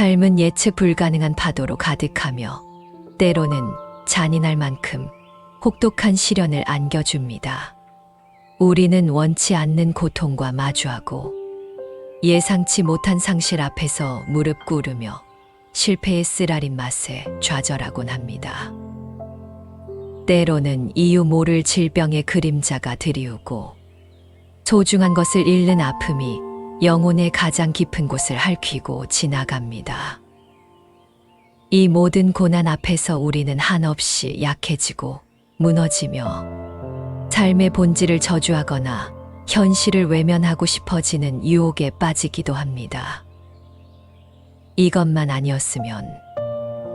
삶은 예측 불가능한 파도로 가득하며 때로는 잔인할 만큼 혹독한 시련을 안겨줍니다. 우리는 원치 않는 고통과 마주하고 예상치 못한 상실 앞에서 무릎 꿇으며 실패의 쓰라린 맛에 좌절하곤 합니다. 때로는 이유 모를 질병의 그림자가 드리우고 소중한 것을 잃는 아픔이 영혼의 가장 깊은 곳을 핥히고 지나갑니다. 이 모든 고난 앞에서 우리는 한없이 약해지고 무너지며 삶의 본질을 저주하거나 현실을 외면하고 싶어지는 유혹에 빠지기도 합니다. 이것만 아니었으면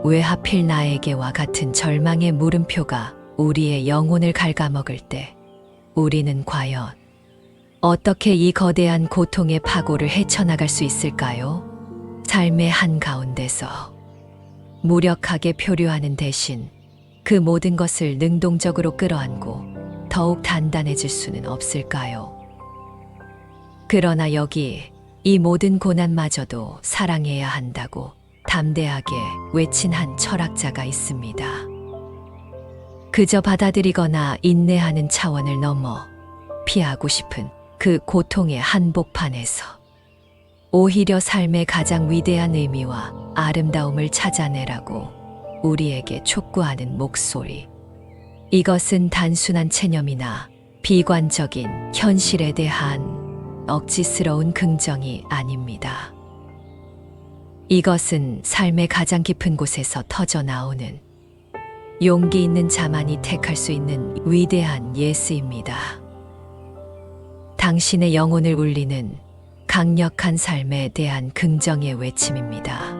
왜 하필 나에게와 같은 절망의 물음표가 우리의 영혼을 갉아먹을 때 우리는 과연 어떻게 이 거대한 고통의 파고를 헤쳐나갈 수 있을까요? 삶의 한가운데서 무력하게 표류하는 대신 그 모든 것을 능동적으로 끌어안고 더욱 단단해질 수는 없을까요? 그러나 여기 이 모든 고난마저도 사랑해야 한다고 담대하게 외친 한 철학자가 있습니다. 그저 받아들이거나 인내하는 차원을 넘어 피하고 싶은 그 고통의 한복판에서 오히려 삶의 가장 위대한 의미와 아름다움을 찾아내라고 우리에게 촉구하는 목소리. 이것은 단순한 체념이나 비관적인 현실에 대한 억지스러운 긍정이 아닙니다. 이것은 삶의 가장 깊은 곳에서 터져 나오는 용기 있는 자만이 택할 수 있는 위대한 예스입니다. 당신의 영혼을 울리는 강력한 삶에 대한 긍정의 외침입니다.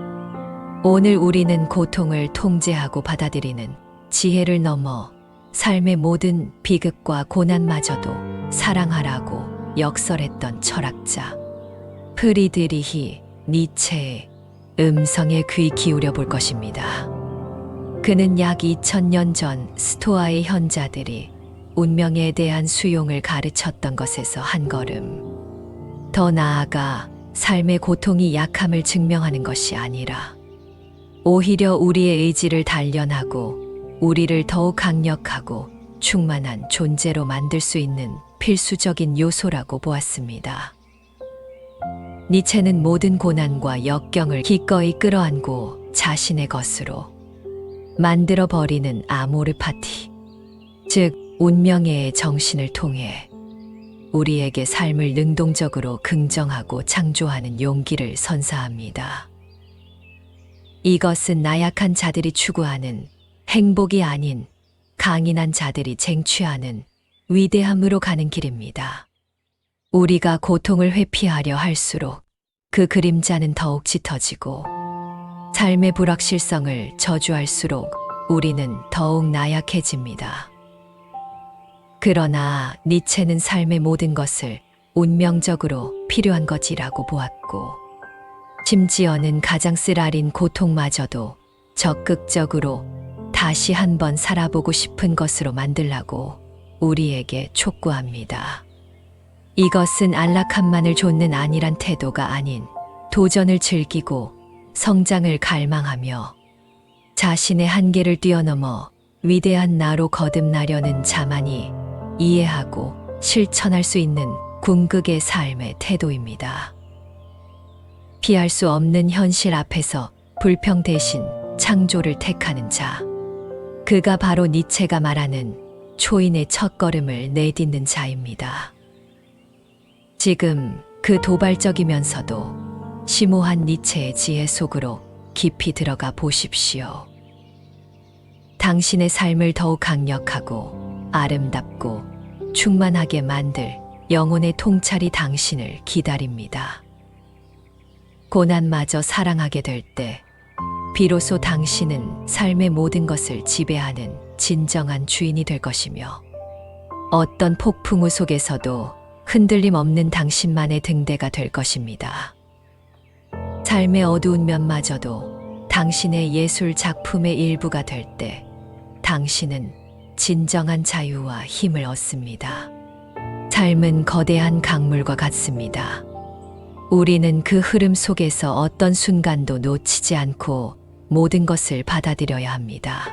오늘 우리는 고통을 통제하고 받아들이는 지혜를 넘어 삶의 모든 비극과 고난마저도 사랑하라고 역설했던 철학자 프리드리히 니체의 음성에 귀 기울여 볼 것입니다. 그는 약 2000년 전 스토아의 현자들이 운명에 대한 수용을 가르쳤던 것에서 한 걸음 더 나아가 삶의 고통이 약함을 증명하는 것이 아니라 오히려 우리의 의지를 단련하고 우리를 더욱 강력하고 충만한 존재로 만들 수 있는 필수적인 요소라고 보았습니다. 니체는 모든 고난과 역경을 기꺼이 끌어안고 자신의 것으로 만들어 버리는 아모르 파티, 즉 운명의 정신을 통해 우리에게 삶을 능동적으로 긍정하고 창조하는 용기를 선사합니다. 이것은 나약한 자들이 추구하는 행복이 아닌 강인한 자들이 쟁취하는 위대함으로 가는 길입니다. 우리가 고통을 회피하려 할수록 그 그림자는 더욱 짙어지고 삶의 불확실성을 저주할수록 우리는 더욱 나약해집니다. 그러나 니체는 삶의 모든 것을 운명적으로 필요한 것이라고 보았고, 심지어는 가장 쓰라린 고통마저도 적극적으로 다시 한번 살아보고 싶은 것으로 만들라고 우리에게 촉구합니다. 이것은 안락함만을 좇는 안일한 태도가 아닌 도전을 즐기고 성장을 갈망하며 자신의 한계를 뛰어넘어 위대한 나로 거듭나려는 자만이 이해하고 실천할 수 있는 궁극의 삶의 태도입니다. 피할 수 없는 현실 앞에서 불평 대신 창조를 택하는 자. 그가 바로 니체가 말하는 초인의 첫걸음을 내딛는 자입니다. 지금 그 도발적이면서도 심오한 니체의 지혜 속으로 깊이 들어가 보십시오. 당신의 삶을 더욱 강력하고 아름답고 충만하게 만들 영혼의 통찰이 당신을 기다립니다. 고난마저 사랑하게 될 때, 비로소 당신은 삶의 모든 것을 지배하는 진정한 주인이 될 것이며, 어떤 폭풍우 속에서도 흔들림 없는 당신만의 등대가 될 것입니다. 삶의 어두운 면마저도 당신의 예술 작품의 일부가 될 때, 당신은 진정한 자유와 힘을 얻습니다. 삶은 거대한 강물과 같습니다. 우리는 그 흐름 속에서 어떤 순간도 놓치지 않고 모든 것을 받아들여야 합니다.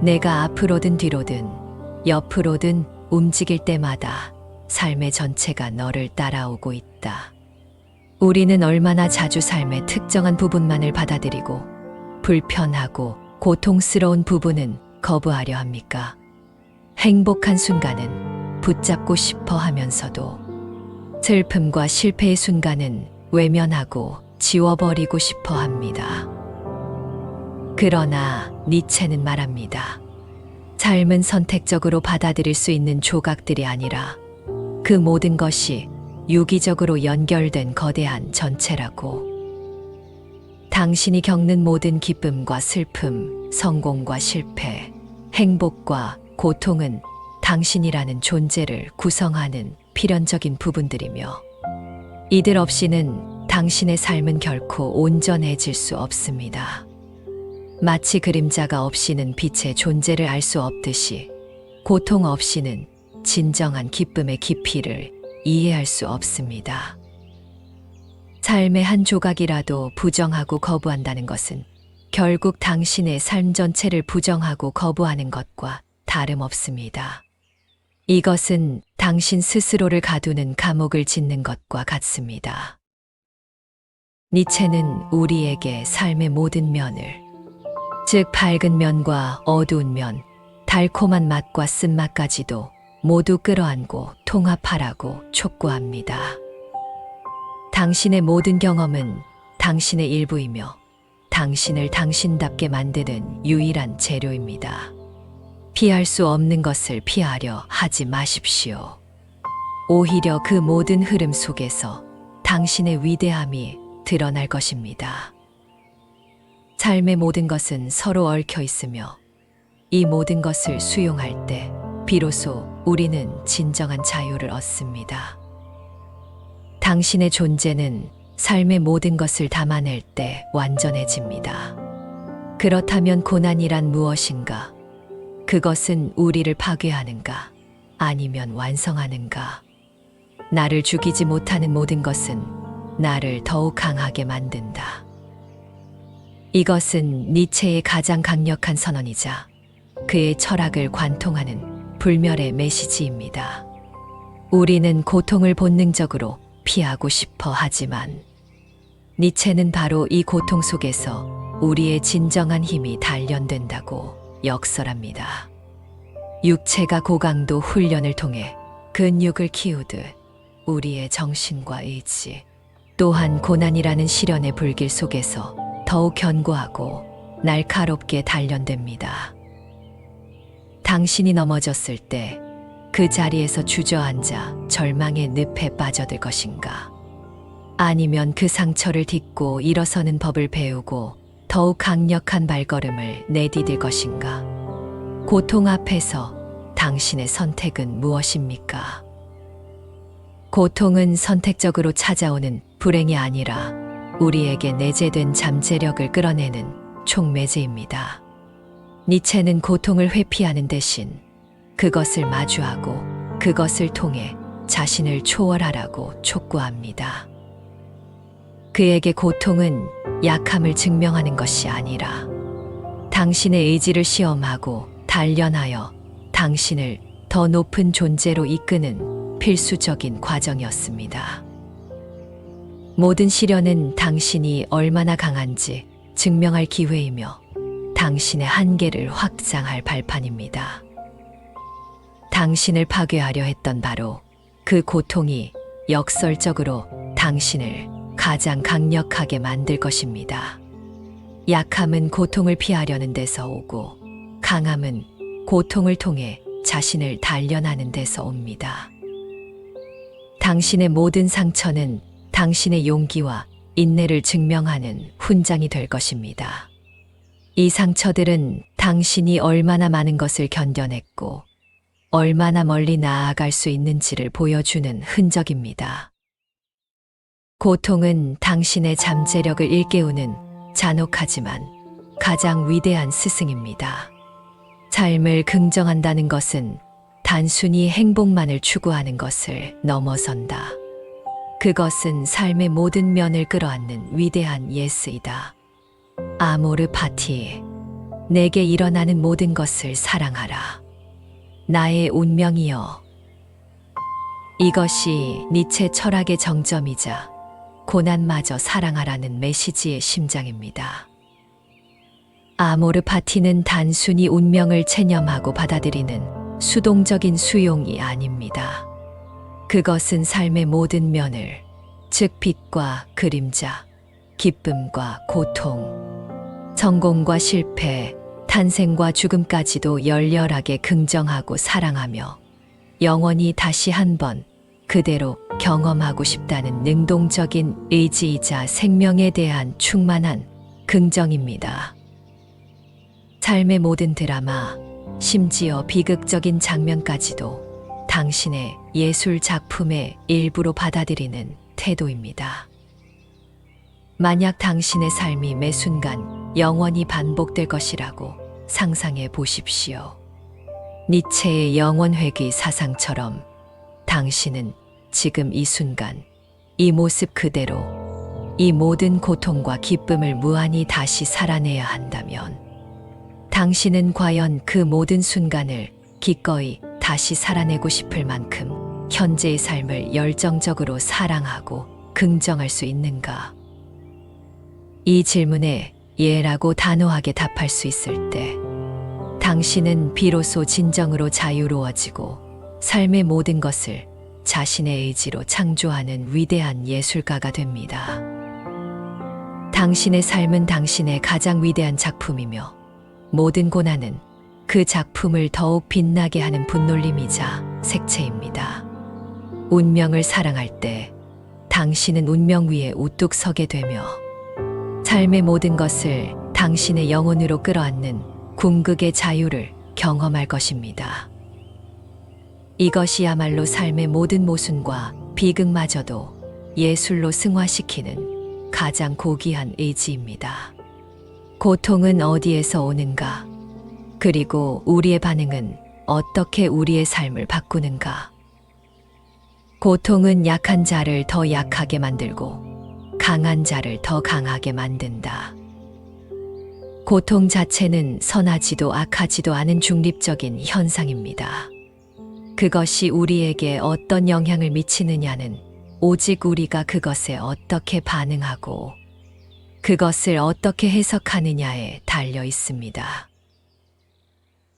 내가 앞으로든 뒤로든 옆으로든 움직일 때마다 삶의 전체가 너를 따라오고 있다. 우리는 얼마나 자주 삶의 특정한 부분만을 받아들이고 불편하고 고통스러운 부분은 거부하려 합니까? 행복한 순간은 붙잡고 싶어 하면서도 슬픔과 실패의 순간은 외면하고 지워버리고 싶어 합니다. 그러나 니체는 말합니다. 삶은 선택적으로 받아들일 수 있는 조각들이 아니라 그 모든 것이 유기적으로 연결된 거대한 전체라고. 당신이 겪는 모든 기쁨과 슬픔, 성공과 실패, 행복과 고통은 당신이라는 존재를 구성하는 필연적인 부분들이며 이들 없이는 당신의 삶은 결코 온전해질 수 없습니다. 마치 그림자가 없이는 빛의 존재를 알 수 없듯이 고통 없이는 진정한 기쁨의 깊이를 이해할 수 없습니다. 삶의 한 조각이라도 부정하고 거부한다는 것은 결국 당신의 삶 전체를 부정하고 거부하는 것과 다름없습니다. 이것은 당신 스스로를 가두는 감옥을 짓는 것과 같습니다. 니체는 우리에게 삶의 모든 면을, 즉 밝은 면과 어두운 면, 달콤한 맛과 쓴맛까지도 모두 끌어안고 통합하라고 촉구합니다. 당신의 모든 경험은 당신의 일부이며 당신을 당신답게 만드는 유일한 재료입니다. 피할 수 없는 것을 피하려 하지 마십시오. 오히려 그 모든 흐름 속에서 당신의 위대함이 드러날 것입니다. 삶의 모든 것은 서로 얽혀 있으며 이 모든 것을 수용할 때 비로소 우리는 진정한 자유를 얻습니다. 당신의 존재는 삶의 모든 것을 담아낼 때 완전해집니다. 그렇다면 고난이란 무엇인가? 그것은 우리를 파괴하는가? 아니면 완성하는가? 나를 죽이지 못하는 모든 것은 나를 더욱 강하게 만든다. 이것은 니체의 가장 강력한 선언이자 그의 철학을 관통하는 불멸의 메시지입니다. 우리는 고통을 본능적으로 피하고 싶어 하지만 니체는 바로 이 고통 속에서 우리의 진정한 힘이 단련된다고 역설합니다. 육체가 고강도 훈련을 통해 근육을 키우듯 우리의 정신과 의지 또한 고난이라는 시련의 불길 속에서 더욱 견고하고 날카롭게 단련됩니다. 당신이 넘어졌을 때 그 자리에서 주저앉아 절망의 늪에 빠져들 것인가? 아니면 그 상처를 딛고 일어서는 법을 배우고 더욱 강력한 발걸음을 내디딜 것인가? 고통 앞에서 당신의 선택은 무엇입니까? 고통은 선택적으로 찾아오는 불행이 아니라 우리에게 내재된 잠재력을 끌어내는 촉매제입니다. 니체는 고통을 회피하는 대신 그것을 마주하고 그것을 통해 자신을 초월하라고 촉구합니다. 그에게 고통은 약함을 증명하는 것이 아니라 당신의 의지를 시험하고 단련하여 당신을 더 높은 존재로 이끄는 필수적인 과정이었습니다. 모든 시련은 당신이 얼마나 강한지 증명할 기회이며 당신의 한계를 확장할 발판입니다. 당신을 파괴하려 했던 바로 그 고통이 역설적으로 당신을 가장 강력하게 만들 것입니다. 약함은 고통을 피하려는 데서 오고 강함은 고통을 통해 자신을 단련하는 데서 옵니다. 당신의 모든 상처는 당신의 용기와 인내를 증명하는 훈장이 될 것입니다. 이 상처들은 당신이 얼마나 많은 것을 견뎌냈고 얼마나 멀리 나아갈 수 있는지를 보여주는 흔적입니다. 고통은 당신의 잠재력을 일깨우는 잔혹하지만 가장 위대한 스승입니다. 삶을 긍정한다는 것은 단순히 행복만을 추구하는 것을 넘어선다. 그것은 삶의 모든 면을 끌어안는 위대한 예스이다. 아모르 파티. 내게 일어나는 모든 것을 사랑하라. 나의 운명이여. 이것이 니체 철학의 정점이자 고난마저 사랑하라는 메시지의 심장입니다. 아모르 파티는 단순히 운명을 체념하고 받아들이는 수동적인 수용이 아닙니다. 그것은 삶의 모든 면을, 즉 빛과 그림자, 기쁨과 고통, 성공과 실패, 탄생과 죽음까지도 열렬하게 긍정하고 사랑하며 영원히 다시 한번 그대로 경험하고 싶다는 능동적인 의지이자 생명에 대한 충만한 긍정입니다. 삶의 모든 드라마, 심지어 비극적인 장면까지도 당신의 예술 작품의 일부로 받아들이는 태도입니다. 만약 당신의 삶이 매 순간 영원히 반복될 것이라고 상상해 보십시오. 니체의 영원회귀 사상처럼 당신은 지금 이 순간 이 모습 그대로 이 모든 고통과 기쁨을 무한히 다시 살아내야 한다면 당신은 과연 그 모든 순간을 기꺼이 다시 살아내고 싶을 만큼 현재의 삶을 열정적으로 사랑하고 긍정할 수 있는가? 이 질문에 예라고 단호하게 답할 수 있을 때 당신은 비로소 진정으로 자유로워지고 삶의 모든 것을 자신의 의지로 창조하는 위대한 예술가가 됩니다. 당신의 삶은 당신의 가장 위대한 작품이며 모든 고난은 그 작품을 더욱 빛나게 하는 분놀림이자 색채입니다. 운명을 사랑할 때 당신은 운명 위에 우뚝 서게 되며 삶의 모든 것을 당신의 영혼으로 끌어안는 궁극의 자유를 경험할 것입니다. 이것이야말로 삶의 모든 모순과 비극마저도 예술로 승화시키는 가장 고귀한 의지입니다. 고통은 어디에서 오는가? 그리고 우리의 반응은 어떻게 우리의 삶을 바꾸는가? 고통은 약한 자를 더 약하게 만들고 강한 자를 더 강하게 만든다. 고통 자체는 선하지도 악하지도 않은 중립적인 현상입니다. 그것이 우리에게 어떤 영향을 미치느냐는 오직 우리가 그것에 어떻게 반응하고 그것을 어떻게 해석하느냐에 달려 있습니다.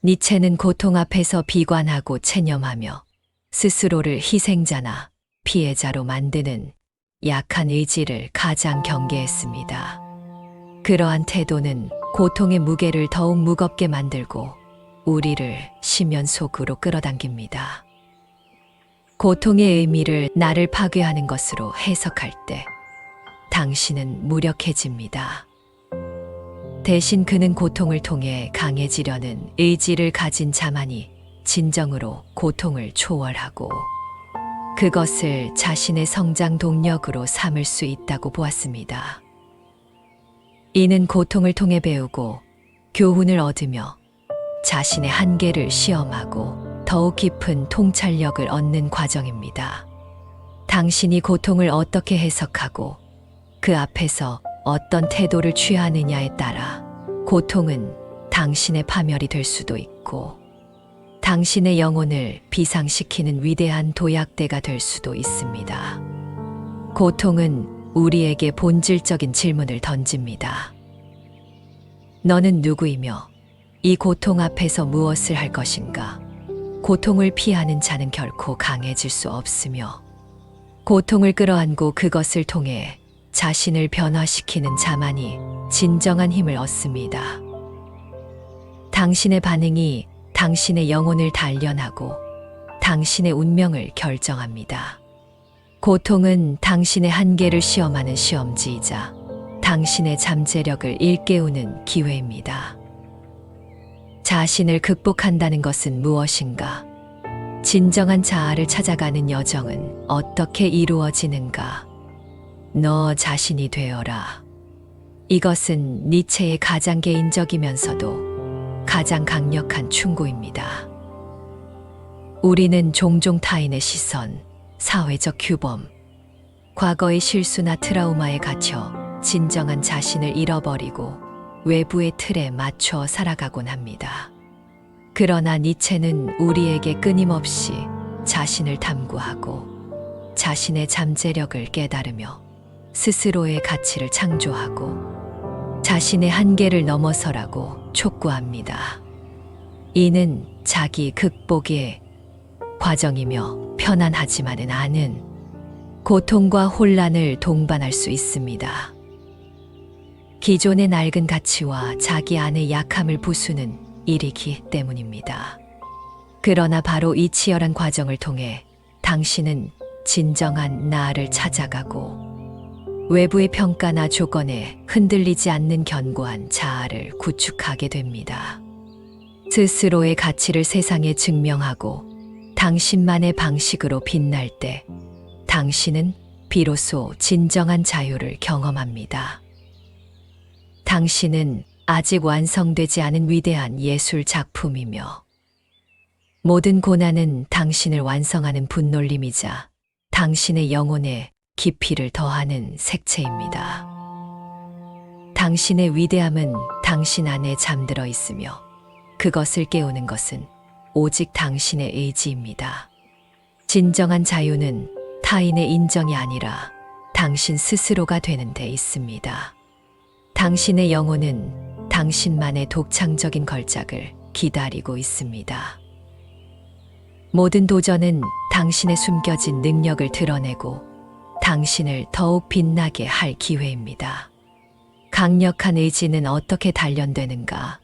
니체는 고통 앞에서 비관하고 체념하며 스스로를 희생자나 피해자로 만드는 약한 의지를 가장 경계했습니다. 그러한 태도는 고통의 무게를 더욱 무겁게 만들고 우리를 심연 속으로 끌어당깁니다. 고통의 의미를 나를 파괴하는 것으로 해석할 때 당신은 무력해집니다. 대신 그는 고통을 통해 강해지려는 의지를 가진 자만이 진정으로 고통을 초월하고 그것을 자신의 성장 동력으로 삼을 수 있다고 보았습니다. 이는 고통을 통해 배우고 교훈을 얻으며 자신의 한계를 시험하고 더욱 깊은 통찰력을 얻는 과정입니다. 당신이 고통을 어떻게 해석하고 그 앞에서 어떤 태도를 취하느냐에 따라 고통은 당신의 파멸이 될 수도 있고 당신의 영혼을 비상시키는 위대한 도약대가 될 수도 있습니다. 고통은 우리에게 본질적인 질문을 던집니다. 너는 누구이며 이 고통 앞에서 무엇을 할 것인가? 고통을 피하는 자는 결코 강해질 수 없으며 고통을 끌어안고 그것을 통해 자신을 변화시키는 자만이 진정한 힘을 얻습니다. 당신의 반응이 당신의 영혼을 단련하고 당신의 운명을 결정합니다. 고통은 당신의 한계를 시험하는 시험지이자 당신의 잠재력을 일깨우는 기회입니다. 자신을 극복한다는 것은 무엇인가? 진정한 자아를 찾아가는 여정은 어떻게 이루어지는가? 너 자신이 되어라. 이것은 니체의 가장 개인적이면서도 가장 강력한 충고입니다. 우리는 종종 타인의 시선, 사회적 규범, 과거의 실수나 트라우마에 갇혀 진정한 자신을 잃어버리고 외부의 틀에 맞춰 살아가곤 합니다. 그러나 니체는 우리에게 끊임없이 자신을 탐구하고 자신의 잠재력을 깨달으며 스스로의 가치를 창조하고 자신의 한계를 넘어서라고 촉구합니다. 이는 자기 극복의 과정이며 편안하지만은 않은 고통과 혼란을 동반할 수 있습니다. 기존의 낡은 가치와 자기 안의 약함을 부수는 일이기 때문입니다. 그러나 바로 이 치열한 과정을 통해 당신은 진정한 나를 찾아가고 외부의 평가나 조건에 흔들리지 않는 견고한 자아를 구축하게 됩니다. 스스로의 가치를 세상에 증명하고 당신만의 방식으로 빛날 때 당신은 비로소 진정한 자유를 경험합니다. 당신은 아직 완성되지 않은 위대한 예술 작품이며 모든 고난은 당신을 완성하는 분놀림이자 당신의 영혼에 깊이를 더하는 색채입니다. 당신의 위대함은 당신 안에 잠들어 있으며 그것을 깨우는 것은 오직 당신의 의지입니다. 진정한 자유는 타인의 인정이 아니라 당신 스스로가 되는 데 있습니다. 당신의 영혼은 당신만의 독창적인 걸작을 기다리고 있습니다. 모든 도전은 당신의 숨겨진 능력을 드러내고 당신을 더욱 빛나게 할 기회입니다. 강력한 의지는 어떻게 단련되는가?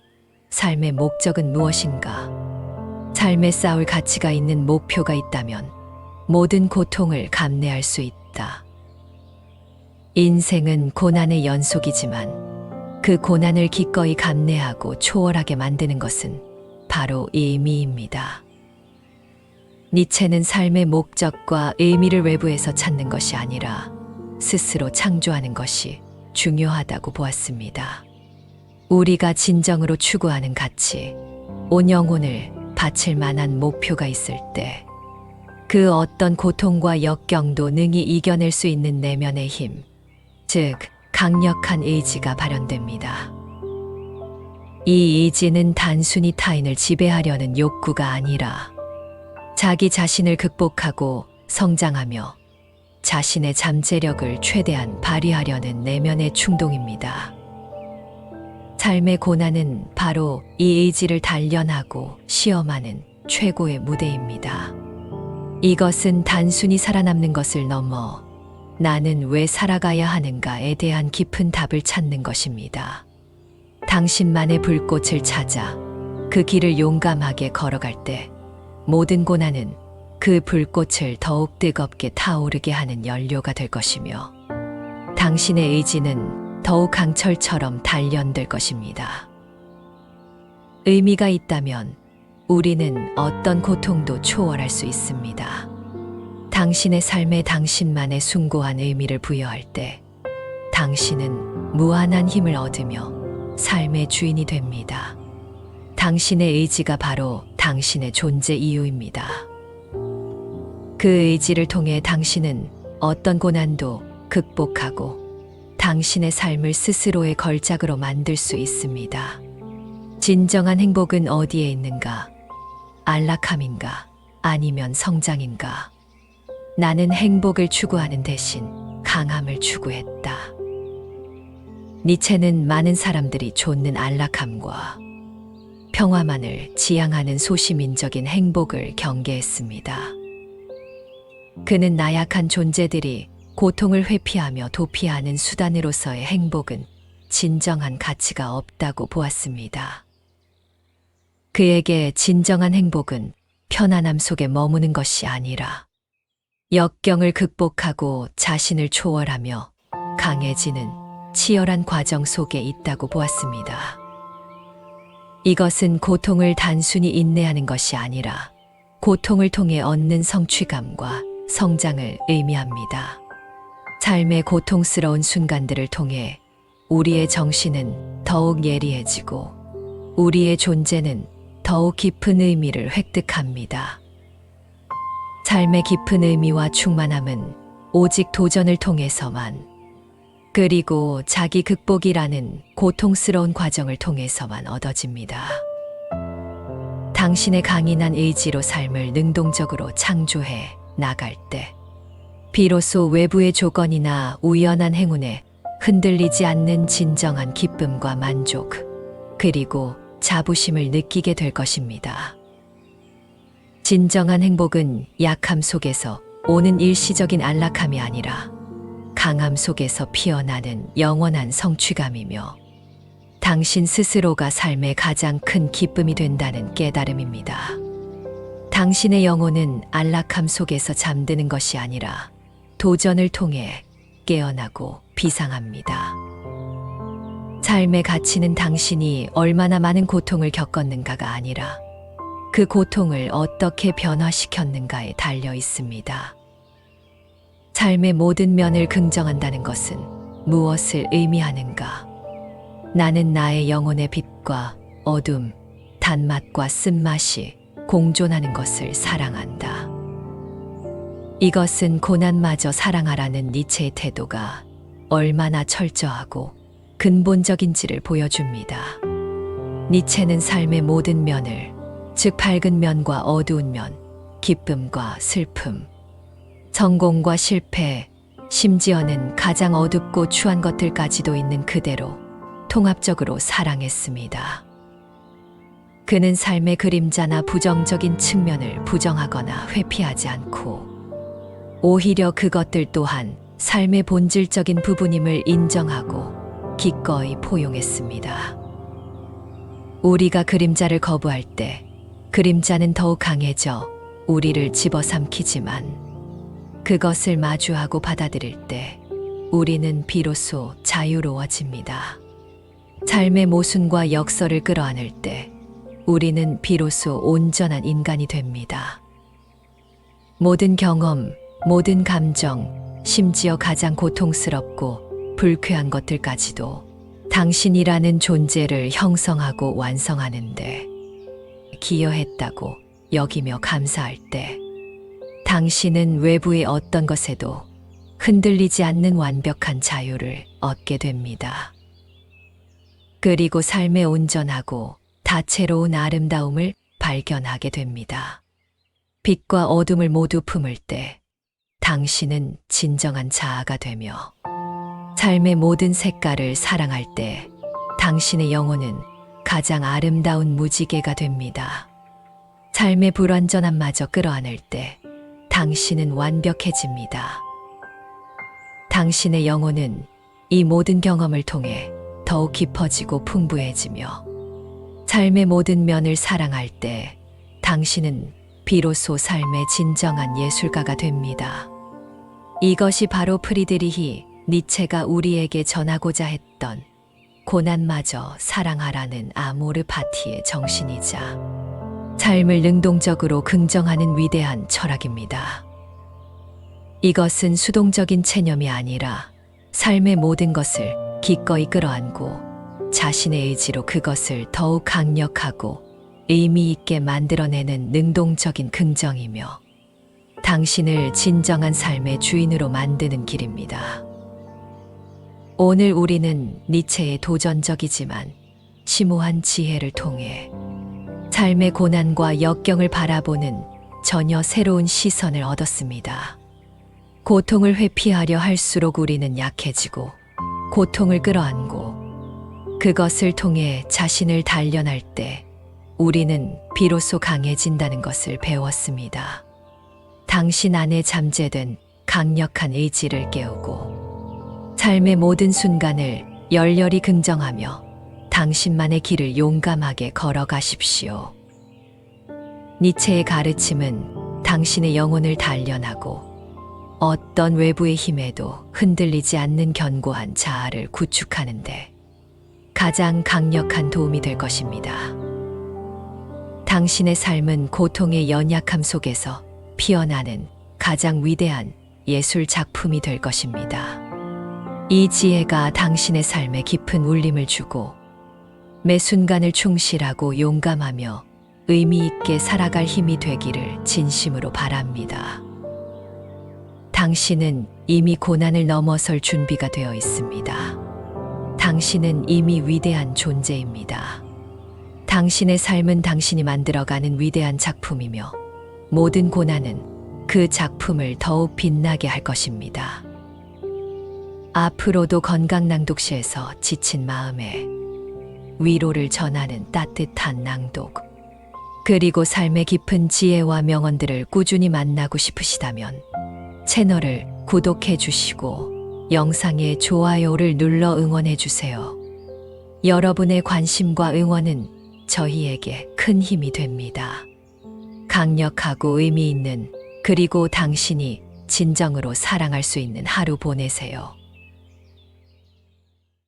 삶의 목적은 무엇인가? 삶에 쌓을 가치가 있는 목표가 있다면 모든 고통을 감내할 수 있다. 인생은 고난의 연속이지만 그 고난을 기꺼이 감내하고 초월하게 만드는 것은 바로 의미입니다. 니체는 삶의 목적과 의미를 외부에서 찾는 것이 아니라 스스로 창조하는 것이 중요하다고 보았습니다. 우리가 진정으로 추구하는 가치, 온 영혼을 바칠 만한 목표가 있을 때, 그 어떤 고통과 역경도 능히 이겨낼 수 있는 내면의 힘, 즉, 강력한 의지가 발현됩니다. 이 의지는 단순히 타인을 지배하려는 욕구가 아니라 자기 자신을 극복하고 성장하며 자신의 잠재력을 최대한 발휘하려는 내면의 충동입니다. 삶의 고난은 바로 이 의지를 단련하고 시험하는 최고의 무대입니다. 이것은 단순히 살아남는 것을 넘어 나는 왜 살아가야 하는가에 대한 깊은 답을 찾는 것입니다. 당신만의 불꽃을 찾아 그 길을 용감하게 걸어갈 때 모든 고난은 그 불꽃을 더욱 뜨겁게 타오르게 하는 연료가 될 것이며 당신의 의지는 더욱 강철처럼 단련될 것입니다. 의미가 있다면 우리는 어떤 고통도 초월할 수 있습니다. 당신의 삶에 당신만의 숭고한 의미를 부여할 때 당신은 무한한 힘을 얻으며 삶의 주인이 됩니다. 당신의 의지가 바로 당신의 존재 이유입니다. 그 의지를 통해 당신은 어떤 고난도 극복하고 당신의 삶을 스스로의 걸작으로 만들 수 있습니다. 진정한 행복은 어디에 있는가? 안락함인가? 아니면 성장인가? 나는 행복을 추구하는 대신 강함을 추구했다. 니체는 많은 사람들이 좇는 안락함과 평화만을 지향하는 소시민적인 행복을 경계했습니다. 그는 나약한 존재들이 고통을 회피하며 도피하는 수단으로서의 행복은 진정한 가치가 없다고 보았습니다. 그에게 진정한 행복은 편안함 속에 머무는 것이 아니라 역경을 극복하고 자신을 초월하며 강해지는 치열한 과정 속에 있다고 보았습니다. 이것은 고통을 단순히 인내하는 것이 아니라 고통을 통해 얻는 성취감과 성장을 의미합니다. 삶의 고통스러운 순간들을 통해 우리의 정신은 더욱 예리해지고 우리의 존재는 더욱 깊은 의미를 획득합니다. 삶의 깊은 의미와 충만함은 오직 도전을 통해서만 그리고 자기 극복이라는 고통스러운 과정을 통해서만 얻어집니다. 당신의 강인한 의지로 삶을 능동적으로 창조해 나갈 때 비로소 외부의 조건이나 우연한 행운에 흔들리지 않는 진정한 기쁨과 만족, 그리고 자부심을 느끼게 될 것입니다. 진정한 행복은 약함 속에서 오는 일시적인 안락함이 아니라 강함 속에서 피어나는 영원한 성취감이며 당신 스스로가 삶의 가장 큰 기쁨이 된다는 깨달음입니다. 당신의 영혼은 안락함 속에서 잠드는 것이 아니라 도전을 통해 깨어나고 비상합니다. 삶의 가치는 당신이 얼마나 많은 고통을 겪었는가가 아니라 그 고통을 어떻게 변화시켰는가에 달려 있습니다. 삶의 모든 면을 긍정한다는 것은 무엇을 의미하는가? 나는 나의 영혼의 빛과 어둠, 단맛과 쓴맛이 공존하는 것을 사랑한다. 이것은 고난마저 사랑하라는 니체의 태도가 얼마나 철저하고 근본적인지를 보여줍니다. 니체는 삶의 모든 면을, 즉 밝은 면과 어두운 면, 기쁨과 슬픔, 성공과 실패, 심지어는 가장 어둡고 추한 것들까지도 있는 그대로 통합적으로 사랑했습니다. 그는 삶의 그림자나 부정적인 측면을 부정하거나 회피하지 않고 오히려 그것들 또한 삶의 본질적인 부분임을 인정하고 기꺼이 포용했습니다. 우리가 그림자를 거부할 때 그림자는 더욱 강해져 우리를 집어삼키지만 그것을 마주하고 받아들일 때 우리는 비로소 자유로워집니다. 삶의 모순과 역설을 끌어안을 때 우리는 비로소 온전한 인간이 됩니다. 모든 경험, 모든 감정, 심지어 가장 고통스럽고 불쾌한 것들까지도 당신이라는 존재를 형성하고 완성하는데 기여했다고 여기며 감사할 때 당신은 외부의 어떤 것에도 흔들리지 않는 완벽한 자유를 얻게 됩니다. 그리고 삶의 온전하고 다채로운 아름다움을 발견하게 됩니다. 빛과 어둠을 모두 품을 때 당신은 진정한 자아가 되며 삶의 모든 색깔을 사랑할 때 당신의 영혼은 가장 아름다운 무지개가 됩니다. 삶의 불완전함마저 끌어안을 때 당신은 완벽해집니다. 당신의 영혼은 이 모든 경험을 통해 더욱 깊어지고 풍부해지며 삶의 모든 면을 사랑할 때 당신은 비로소 삶의 진정한 예술가가 됩니다. 이것이 바로 프리드리히 니체가 우리에게 전하고자 했던 고난마저 사랑하라는 아모르 파티의 정신이자 삶을 능동적으로 긍정하는 위대한 철학입니다. 이것은 수동적인 체념이 아니라 삶의 모든 것을 기꺼이 끌어안고 자신의 의지로 그것을 더욱 강력하고 의미 있게 만들어내는 능동적인 긍정이며 당신을 진정한 삶의 주인으로 만드는 길입니다. 오늘 우리는 니체의 도전적이지만 심오한 지혜를 통해 삶의 고난과 역경을 바라보는 전혀 새로운 시선을 얻었습니다. 고통을 회피하려 할수록 우리는 약해지고 고통을 끌어안고 그것을 통해 자신을 단련할 때 우리는 비로소 강해진다는 것을 배웠습니다. 당신 안에 잠재된 강력한 의지를 깨우고 삶의 모든 순간을 열렬히 긍정하며 당신만의 길을 용감하게 걸어가십시오. 니체의 가르침은 당신의 영혼을 단련하고 어떤 외부의 힘에도 흔들리지 않는 견고한 자아를 구축하는데 가장 강력한 도움이 될 것입니다. 당신의 삶은 고통의 연약함 속에서 피어나는 가장 위대한 예술 작품이 될 것입니다. 이 지혜가 당신의 삶에 깊은 울림을 주고 매 순간을 충실하고 용감하며 의미 있게 살아갈 힘이 되기를 진심으로 바랍니다. 당신은 이미 고난을 넘어설 준비가 되어 있습니다. 당신은 이미 위대한 존재입니다. 당신의 삶은 당신이 만들어가는 위대한 작품이며 모든 고난은 그 작품을 더욱 빛나게 할 것입니다. 앞으로도 건강 낭독실에서 지친 마음에 위로를 전하는 따뜻한 낭독, 그리고 삶의 깊은 지혜와 명언들을 꾸준히 만나고 싶으시다면 채널을 구독해 주시고 영상에 좋아요를 눌러 응원해 주세요. 여러분의 관심과 응원은 저희에게 큰 힘이 됩니다. 강력하고 의미 있는 그리고 당신이 진정으로 사랑할 수 있는 하루 보내세요.